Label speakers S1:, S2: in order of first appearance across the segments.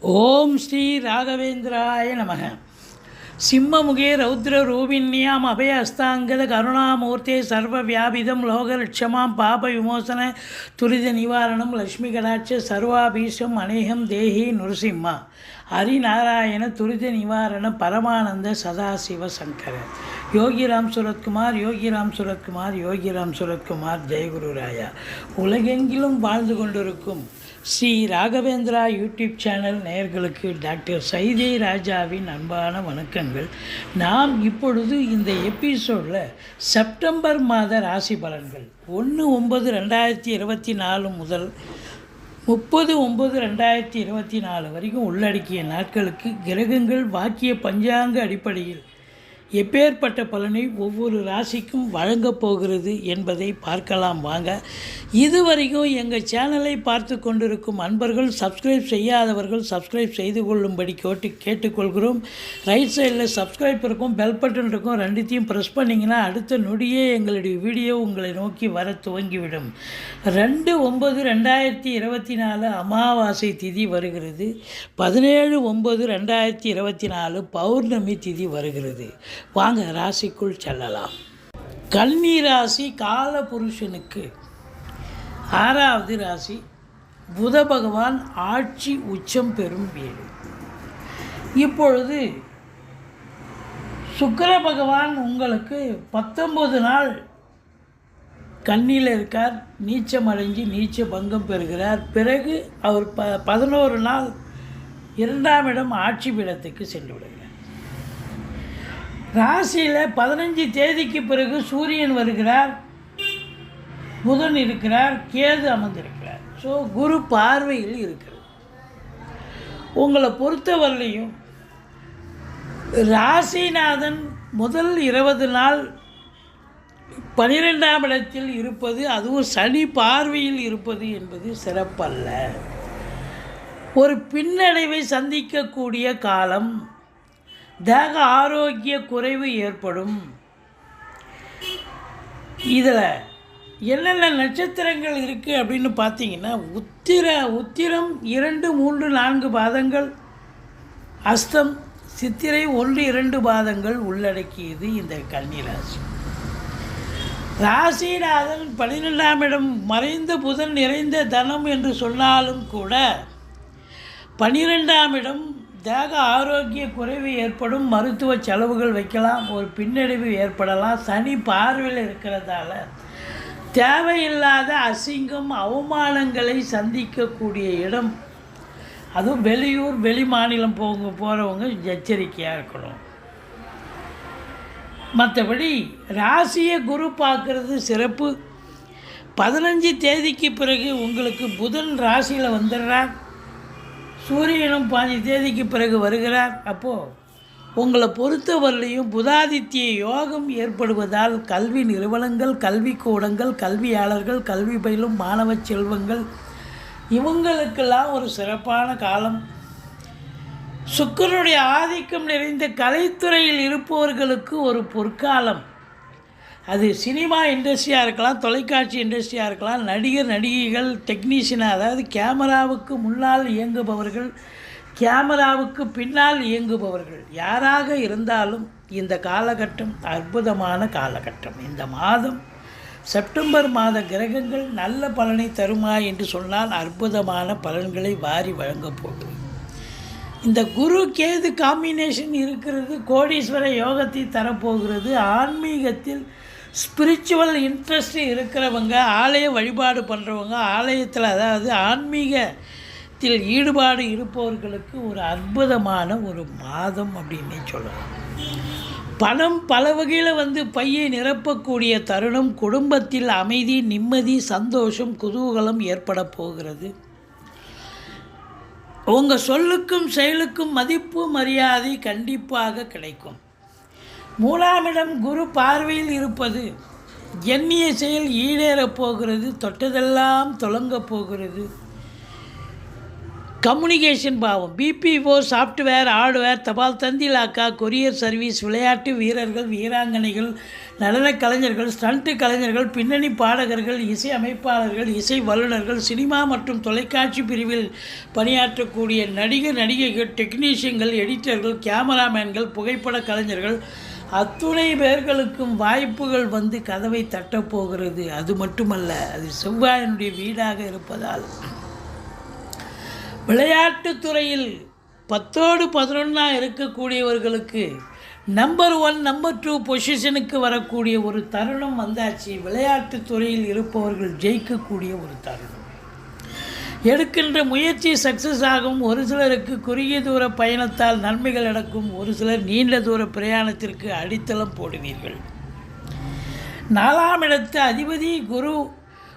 S1: ஓம் ஸ்ரீ ராகவேந்திராய நமக. சிம்மமுகே ரௌத்ர ரூபிண்யாம் அபய அஸ்தாங்கத கருணாமூர்த்தே சர்வ வியாபிதம் லோகலட்சமாம் பாப விமோசன துரித நிவாரணம் லக்ஷ்மி கடாட்ச சர்வாபீஷம் அநேகம் தேஹி நுருசிம்மா. ஹரிநாராயண துரித நிவாரண பரமானந்த சதாசிவ சங்கர. யோகிராம் சுரத்குமார் யோகிராம் சுரத்குமார் யோகிராம் சுரத்குமார் ஜெயகுரு ராயா. உலகெங்கிலும் வாழ்ந்து கொண்டிருக்கும் ஸ்ரீ ராகவேந்திரா யூடியூப் சேனல் நேயர்களுக்கு டாக்டர் சைதே ராஜாவின் அன்பான வணக்கங்கள். நாம் இப்பொழுது இந்த எபிசோடில் செப்டம்பர் மாத ராசி பலன்கள். ஒன்று ஒன்பது ரெண்டாயிரத்தி இருபத்தி நாலு முதல் முப்பது ஒம்பது ரெண்டாயிரத்தி இருபத்தி நாலு வரைக்கும் உள்ளடக்கிய நாட்களுக்கு கிரகங்கள் வாக்கிய பஞ்சாங்க அடிப்படையில் எப்பேற்பட்ட பலனை ஒவ்வொரு ராசிக்கும் வழங்கப் போகிறது என்பதை பார்க்கலாம் வாங்க. இதுவரைக்கும் எங்கள் சேனலை பார்த்து கொண்டிருக்கும் அன்பர்கள் சப்ஸ்கிரைப் செய்யாதவர்கள் சப்ஸ்கிரைப் செய்து கொள்ளும்படி கேட்டு கேட்டுக்கொள்கிறோம். ரைட் சைடில் சப்ஸ்கிரைப் இருக்கும் பெல் பட்டன் இருக்கும் ரெண்டுத்தையும் ப்ரெஸ் பண்ணிங்கன்னா அடுத்த நொடியே எங்களுடைய வீடியோ உங்களை நோக்கி வர துவங்கிவிடும். ரெண்டு ஒம்பது ரெண்டாயிரத்தி இருபத்தி நாலு அமாவாசை திதி வருகிறது. பதினேழு ஒம்பது ரெண்டாயிரத்தி இருபத்தி நாலு பௌர்ணமி திதி வருகிறது. வாங்க ராசிக்குள் செல்லலாம். கன்னி ராசி கால புருஷனுக்கு ஆறாவது ராசி புத பகவான் ஆட்சி உச்சம் பெறும் வீடு. இப்பொழுது சுக்கர பகவான் உங்களுக்கு பத்தொன்பது நாள் கண்ணியில் இருக்கார். நீச்சம் அடைஞ்சு நீச்ச பங்கம் பெறுகிறார். பிறகு அவர் ப பதினோரு நாள் இரண்டாம் இடம் ஆட்சி பீடத்துக்கு சென்றுவிடுகிறார். ராசியில் பதினஞ்சு தேதிக்கு பிறகு சூரியன் வருகிறார். புதன் இருக்கிறார். கேது அமர்ந்திருக்கிறார். ஸோ குரு பார்வையில் இருக்கிறது. உங்களை பொறுத்தவரையிலையும் ராசிநாதன் முதல் இருபது நாள் பனிரெண்டாம் இடத்தில் இருப்பது அதுவும் சனி பார்வையில் இருப்பது என்பது சிறப்பல்ல. ஒரு பின்னடைவை சந்திக்கக்கூடிய காலம் தேக ஆரோக்கிய குறைவு ஏற்படும். இதில் என்னென்ன நட்சத்திரங்கள் இருக்குது அப்படின்னு பார்த்தீங்கன்னா உத்திர உத்திரம் இரண்டு மூன்று நான்கு பாதங்கள் அஸ்தம் சித்திரை ஒன்று இரண்டு பாதங்கள் உள்ளடக்கியது இந்த கன்னிராசி ராசிநாதன் பனிரெண்டாம் இடம் மறைந்த புதன் நிறைந்த தனம் என்று சொன்னாலும் கூட பன்னிரெண்டாம் இடம் தேக ஆரோக்கிய குறைவு ஏற்படும் மருத்துவ செலவுகள் வைக்கலாம். ஒரு பின்னடைவு ஏற்படலாம். சனி பார்வையில் இருக்கிறதால தேவையில்லாத அசிங்கம் அவமானங்களை சந்திக்கக்கூடிய இடம். அதுவும் வெளியூர் வெளி மாநிலம் போங்க போகிறவங்க எச்சரிக்கையாக இருக்கணும். மற்றபடி ராசியை குரு பார்க்குறது சிறப்பு. பதினஞ்சு தேதிக்கு பிறகு உங்களுக்கு புதன் ராசியில் வந்துடுறார். சூரியனும் பாதி தேதிக்கு பிறகு வருகிறார். அப்போது உங்களை பொறுத்தவரையிலையும் புதாதித்ய யோகம் ஏற்படுவதால் கல்வி நிறுவனங்கள் கல்விக்கூடங்கள் கல்வியாளர்கள் கல்வி பயிலும் மாணவ செல்வங்கள் இவங்களுக்கெல்லாம் ஒரு சிறப்பான காலம். சுக்கரனுடைய ஆதிக்கம் நிறைந்த கலைத்துறையில் இருப்பவர்களுக்கு ஒரு பொற்காலம். அது சினிமா இண்டஸ்ட்ரியாக இருக்கலாம் தொலைக்காட்சி இண்டஸ்ட்ரியாக இருக்கலாம் நடிகர் நடிகைகள் டெக்னீஷியனாக அதாவது கேமராவுக்கு முன்னால் இயங்குபவர்கள் கேமராவுக்கு பின்னால் இயங்குபவர்கள் யாராக இருந்தாலும் இந்த காலகட்டம் அற்புதமான காலகட்டம். இந்த மாதம் செப்டம்பர் மாத கிரகங்கள் நல்ல பலனை தருமா என்று சொன்னால் அற்புதமான பலன்களை வாரி வழங்கப் போகுது. இந்த குரு கேது காம்பினேஷன் இருக்கிறது கோடீஸ்வர யோகத்தை தரப்போகிறது ஆன்மீகத்தில் ஸ்பிரிச்சுவல் இன்ட்ரெஸ்ட் இருக்கிறவங்க ஆலய வழிபாடு பண்ணுறவங்க ஆலயத்தில் அதாவது ஆன்மீகத்தில் ஈடுபாடு இருப்பவர்களுக்கு ஒரு அற்புதமான ஒரு மாதம் அப்படின்னே சொல்லலாம். பணம் பல வகையில் வந்து பையை நிரப்பக்கூடிய தருணம் குடும்பத்தில் அமைதி நிம்மதி சந்தோஷம் குதூகலம் ஏற்பட போகிறது. உங்கள் சொல்லுக்கும் செயலுக்கும் மதிப்பு மரியாதை கண்டிப்பாக கிடைக்கும். மூலாமிடம் குரு பார்வையில் இருப்பது எண்ணிய செயல் ஈடேறப் போகிறது தொட்டதெல்லாம் தொடங்கப் போகிறது. கம்யூனிகேஷன் பாவம். பிபிஓ சாஃப்ட்வேர் ஹார்ட்வேர் தபால் தந்தி லாக்கா கொரியர் சர்வீஸ் விளையாட்டு வீரர்கள் வீராங்கனைகள் நடனக் கலைஞர்கள் ஸ்டண்ட்டு கலைஞர்கள் பின்னணி பாடகர்கள் இசை அமைப்பாளர்கள் இசை வல்லுநர்கள் சினிமா மற்றும் தொலைக்காட்சி பிரிவில் பணியாற்றக்கூடிய நடிகர் நடிகைகள் டெக்னீஷியன்கள் எடிட்டர்கள் கேமராமேன்கள் புகைப்பட கலைஞர்கள் அத்துணை பேர்களுக்கும் வாய்ப்புகள் வந்து கதவை தட்டப்போகிறது அது மட்டுமல்ல அது செவ்வாயினுடைய வீடாக இருப்பதால். விளையாட்டுத்துறையில் பத்தோடு பதினொன்றாக இருக்கக்கூடியவர்களுக்கு நம்பர் ஒன் நம்பர் டூ பொசிஷனுக்கு வரக்கூடிய ஒரு தருணம் வந்தாச்சு. விளையாட்டுத்துறையில் இருப்பவர்கள் ஜெயிக்கக்கூடிய ஒரு தருணம். எடுக்கின்ற முயற்சி சக்ஸஸ் ஆகும். ஒரு சிலருக்கு குறுகிய தூர பயணத்தால் நன்மைகள் நடக்கும். ஒரு சிலர் நீண்ட தூர பிரயாணத்திற்கு அடித்தளம் போடுவீர்கள். நாலாம் இடத்து அதிபதி குரு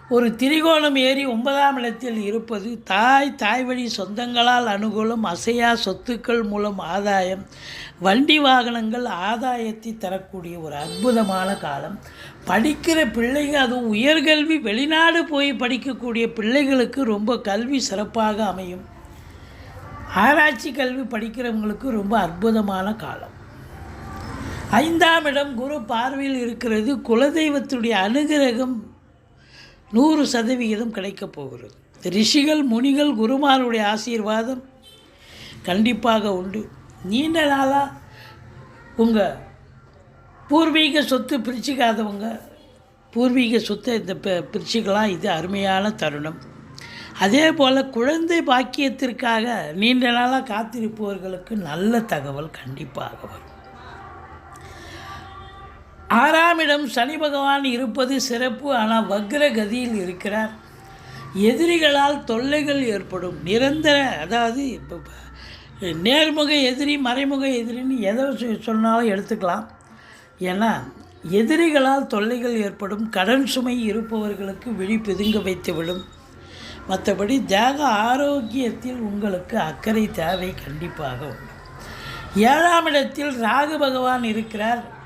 S1: ஒரு திரிகோணம் ஏறி ஒன்பதாம் இடத்தில் இருப்பது தாய் தாய் வழி சொந்தங்களால் அனுகூலம் அசையா சொத்துக்கள் மூலம் ஆதாயம் வண்டி வாகனங்கள் ஆதாயத்தை தரக்கூடிய ஒரு அற்புதமான காலம். படிக்கிற பிள்ளைங்க அதுவும் உயர்கல்வி வெளிநாடு போய் படிக்கக்கூடிய பிள்ளைகளுக்கு ரொம்ப கல்வி சிறப்பாக அமையும். ஆராய்ச்சி கல்வி படிக்கிறவங்களுக்கு ரொம்ப அற்புதமான காலம். ஐந்தாம் இடம் குரு பார்வையில் இருக்கிறது குலதெய்வத்துடைய அனுகிரகம் நூறு சதவிகிதம் கிடைக்கப் போகிறது. ரிஷிகள் முனிகள் குருமாருடைய ஆசீர்வாதம் கண்டிப்பாக உண்டு. நீண்ட நாளாக உங்கள் பூர்வீக சொத்து பிரிச்சுக்காதவங்க பூர்வீக சொத்தை இந்த பிரிச்சுக்கலாம். இது அருமையான தருணம். அதே போல் குழந்தை பாக்கியத்திற்காக நீண்ட நாளாக காத்திருப்பவர்களுக்கு நல்ல தகவல் கண்டிப்பாக வரும். ஆறாம் இடம் சனி பகவான் இருப்பது சிறப்பு ஆனால் வக்ர கதியில் இருக்கிறார். எதிரிகளால் தொல்லைகள் ஏற்படும். நிரந்தர அதாவது இப்போ நேர்முக எதிரி மறைமுக எதிரின்னு எதை சொ- சொன்னாலும் எடுத்துக்கலாம். ஏன்னா எதிரிகளால் தொல்லைகள் ஏற்படும். கடன் சுமை இருப்பவர்களுக்கு விழி பிதுங்க வைத்துவிடும் மற்றபடி தேக ஆரோக்கியத்தில் உங்களுக்கு அக்கறை தேவை கண்டிப்பாக உண்டு. ஏழாம் இடத்தில் ராகு பகவான் இருக்கிறார்.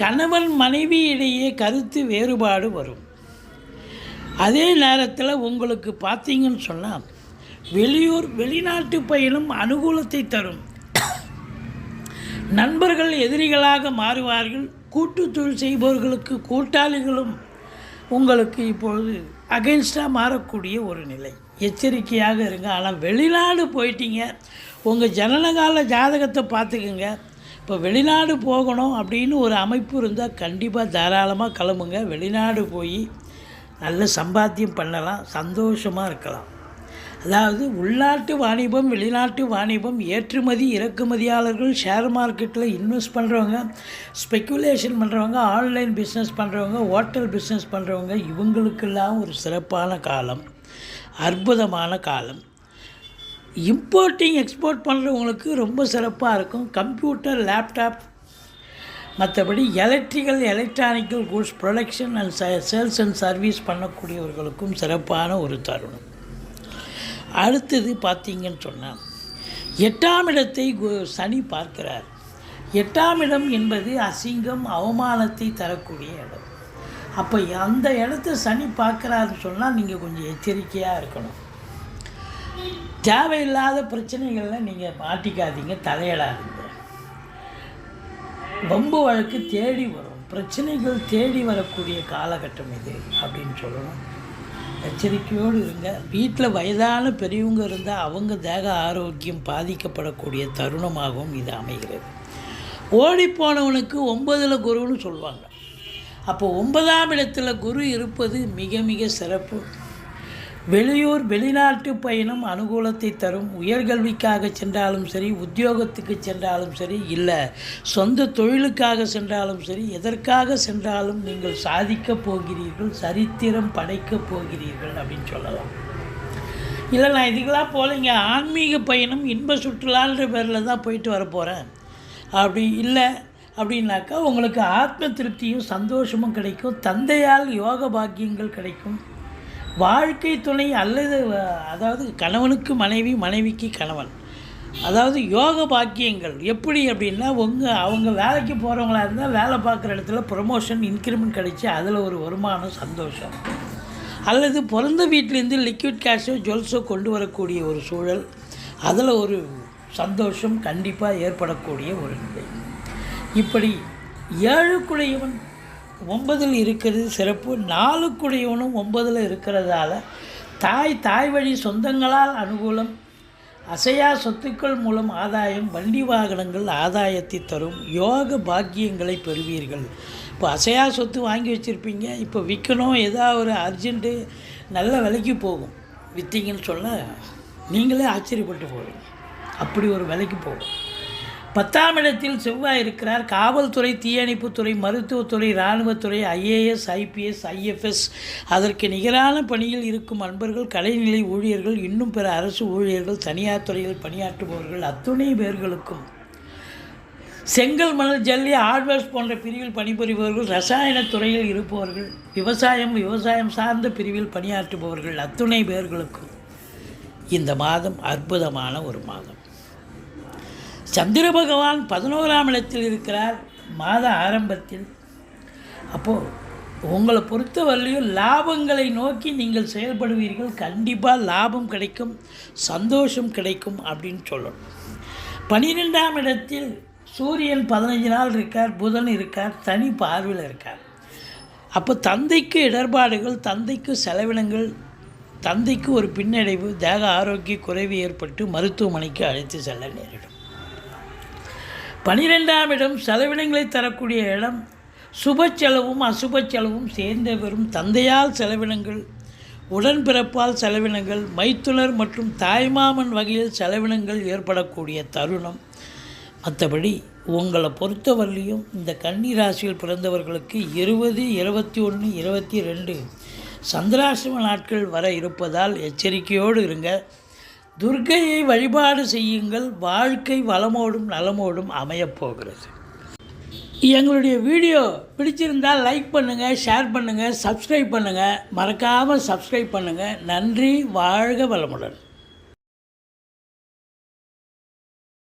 S1: கணவன் மனைவி இடையே கருத்து வேறுபாடு வரும். அதே நேரத்தில் உங்களுக்கு பார்த்தீங்கன்னு சொன்னால் வெளியூர் வெளிநாட்டு பயணம் அனுகூலத்தை தரும். நண்பர்கள் எதிரிகளாக மாறுவார்கள். கூட்டு தொழில் செய்பவர்களுக்கு கூட்டாளிகளும் உங்களுக்கு இப்பொழுது அகைன்ஸ்டாக மாறக்கூடிய ஒரு நிலை. எச்சரிக்கையாக இருங்க. ஆனால் வெளிநாடு போயிட்டீங்க. உங்கள் ஜனனகால ஜாதகத்தை பார்த்துக்குங்க. இப்போ வெளிநாடு போகணும் அப்படின்னு ஒரு அமைப்பு இருந்தால் கண்டிப்பாக தாராளமாக கிளம்புங்க. வெளிநாடு போய் நல்ல சம்பாத்தியம் பண்ணலாம் சந்தோஷமாக இருக்கலாம். அதாவது உள்நாட்டு வாணிபம் வெளிநாட்டு வாணிபம் ஏற்றுமதி இறக்குமதியாளர்கள் ஷேர் மார்க்கெட்டில் இன்வெஸ்ட் பண்ணுறவங்க ஸ்பெக்குலேஷன் பண்ணுறவங்க ஆன்லைன் பிஸ்னஸ் பண்ணுறவங்க ஹோட்டல் பிஸ்னஸ் பண்ணுறவங்க இவங்களுக்கெல்லாம் ஒரு சிறப்பான காலம் அற்புதமான காலம். இம்போர்ட்டிங் எக்ஸ்போர்ட் பண்ணுறவங்களுக்கு ரொம்ப சிறப்பாக இருக்கும். கம்ப்யூட்டர் லேப்டாப் மற்றபடி electrical electronical goods production and sales and service பண்ணக்கூடியவர்களுக்கும் சிறப்பான ஒரு தருணம். அடுத்தது பார்த்தீங்கன்னு சொன்னால் எட்டாம் இடத்தை சனி பார்க்கிறார். எட்டாம் இடம் என்பது அசிங்கம் அவமானத்தை தரக்கூடிய இடம். அப்போ அந்த இடத்த சனி பார்க்குறாருன்னு சொன்னால் நீங்கள் கொஞ்சம் எச்சரிக்கையாக இருக்கணும். தேவையில்லாத பிரச்சனைகளில் நீங்கள் மாட்டிக்காதீங்க தலையிடாதீங்க வம்பு வழக்கு தேடி வரும். பிரச்சனைகள் தேடி வரக்கூடிய காலகட்டம் இது அப்படின்னு சொல்லணும். எச்சரிக்கையோடு இருங்க. வீட்டில் வயதான பெரியவங்க இருந்தால் அவங்க தேக ஆரோக்கியம் பாதிக்கப்படக்கூடிய தருணமாகவும் இது அமைகிறது. ஓடிப்போனவனுக்கு ஒன்பதில் குருன்னு சொல்லுவாங்க. அப்போ ஒன்பதாம் இடத்துல குரு இருப்பது மிக மிக சிறப்பு. வெளியூர் வெளிநாட்டு பயணம் அனுகூலத்தை தரும். உயர்கல்விக்காக சென்றாலும் சரி உத்தியோகத்துக்கு சென்றாலும் சரி இல்லை சொந்த தொழிலுக்காக சென்றாலும் சரி எதற்காக சென்றாலும் நீங்கள் சாதிக்கப் போகிறீர்கள் சரித்திரம் படைக்கப் போகிறீர்கள் அப்படின்னு சொல்லலாம். இல்லை நான் இதுக்கெல்லாம் போகலைங்க ஆன்மீக பயணம் இன்ப சுற்றுலான்ற பேரில் தான் போயிட்டு வர போகிறேன் அப்படி இல்லை அப்படின்னாக்கா உங்களுக்கு ஆத்ம திருப்தியும் சந்தோஷமும் கிடைக்கும். தந்தையால் யோக பாக்கியங்கள் கிடைக்கும். வாழ்க்கை துணை அல்லது அதாவது கணவனுக்கு மனைவி மனைவிக்கு கணவன். அதாவது யோக பாக்கியங்கள் எப்படி அப்படின்னா உங்கள் அவங்க வேலைக்கு போகிறவங்களா இருந்தால் வேலை பார்க்குற இடத்துல ப்ரொமோஷன் இன்க்ரிமெண்ட் கிடைச்சி அதில் ஒரு வருமானம் சந்தோஷம். அல்லது பிறந்த வீட்டிலேருந்து லிக்விட் கேஷோ ஜுவல்ஸோ கொண்டு வரக்கூடிய ஒரு சூழல் அதில் ஒரு சந்தோஷம் கண்டிப்பாக ஏற்படக்கூடிய ஒரு நிலை. இப்படி ஏழுக்குடையவன் ஒன்பதில் இருக்கிறது சிறப்பு நாலுக்குடையவனும் ஒன்பதில் இருக்கிறதால தாய் தாய் வழி சொந்தங்களால் அனுகூலம் அசையா சொத்துக்கள் மூலம் ஆதாயம் வண்டி வாகனங்கள் ஆதாயத்தை தரும் யோக பாக்கியங்களை பெறுவீர்கள். இப்போ அசையா சொத்து வாங்கி வச்சுருப்பீங்க இப்போ விற்கணும் ஏதாவது ஒரு அர்ஜென்ட்டு நல்ல விலைக்கு போகும். விற்றீங்கன்னு சொல்ல நீங்களே ஆச்சரியப்பட்டு போவீங்க. அப்படி ஒரு விலைக்கு போகும். பத்தாம் இடத்தில் செவ்வாய் இருக்கிறார். காவல்துறை தீயணைப்புத்துறை மருத்துவத்துறை இராணுவத்துறை ஐஏஎஸ் ஐபிஎஸ் ஐஎஃப்எஸ் அதற்கு நிகரான பணியில் இருக்கும் அன்பர்கள் கலைநிலை ஊழியர்கள் இன்னும் பிற அரசு ஊழியர்கள் தனியார் துறையில் பணியாற்றுபவர்கள் அத்துணை பேர்களுக்கும். செங்கல் மணல் ஜல்லி ஹார்ட்வேர்ஸ் போன்ற பிரிவில் பணிபுரிபவர்கள் ரசாயன துறையில் இருப்பவர்கள் விவசாயம் விவசாயம் சார்ந்த பிரிவில் பணியாற்றுபவர்கள் அத்துணை பேர்களுக்கும். இந்த மாதம் அற்புதமான ஒரு மாதம். சந்திர பகவான் பதினோராம் இடத்தில் இருக்கிறார் மாத ஆரம்பத்தில். அப்போது உங்களை பொறுத்தவரையிலும் லாபங்களை நோக்கி நீங்கள் செயல்படுவீர்கள். கண்டிப்பாக லாபம் கிடைக்கும் சந்தோஷம் கிடைக்கும் அப்படின்னு சொல்லணும். பனிரெண்டாம் இடத்தில் சூரியன் பதினஞ்சு நாள் இருக்கார் புதன் இருக்கார் தனி பார்வையில் இருக்கார். அப்போ தந்தைக்கு இடர்பாடுகள் தந்தைக்கு செலவினங்கள் தந்தைக்கு ஒரு பின்னடைவு தேக ஆரோக்கிய குறைவு ஏற்பட்டு மருத்துவமனைக்கு அழைத்து செல்ல நேரிடும். பனிரெண்டாம் இடம் செலவினங்களை தரக்கூடிய இடம். சுப செலவும் அசுப செலவும் சேர்ந்த வரும் தந்தையால் செலவினங்கள் உடன்பிறப்பால் செலவினங்கள் மைத்துனர் மற்றும் தாய்மாமன் வகையில் செலவினங்கள் ஏற்படக்கூடிய தருணம். மற்றபடி உங்களை பொறுத்தவரையிலையும் இந்த கன்னி ராசியில் பிறந்தவர்களுக்கு இருபது இருபத்தி ஒன்று இருபத்தி ரெண்டு சந்திராசிரம நாட்கள் வர இருப்பதால் எச்சரிக்கையோடு இருங்க. துர்கையை வழிபாடு செய்யுங்கள் வாழ்க்கை வளமோடும் நலமோடும் அமையப்போகிறது. எங்களுடைய வீடியோ பிடிச்சிருந்தால் லைக் பண்ணுங்கள் ஷேர் பண்ணுங்கள் சப்ஸ்கிரைப் பண்ணுங்கள் மறக்காமல் சப்ஸ்கிரைப் பண்ணுங்கள் நன்றி வாழ்க வளமுடன்.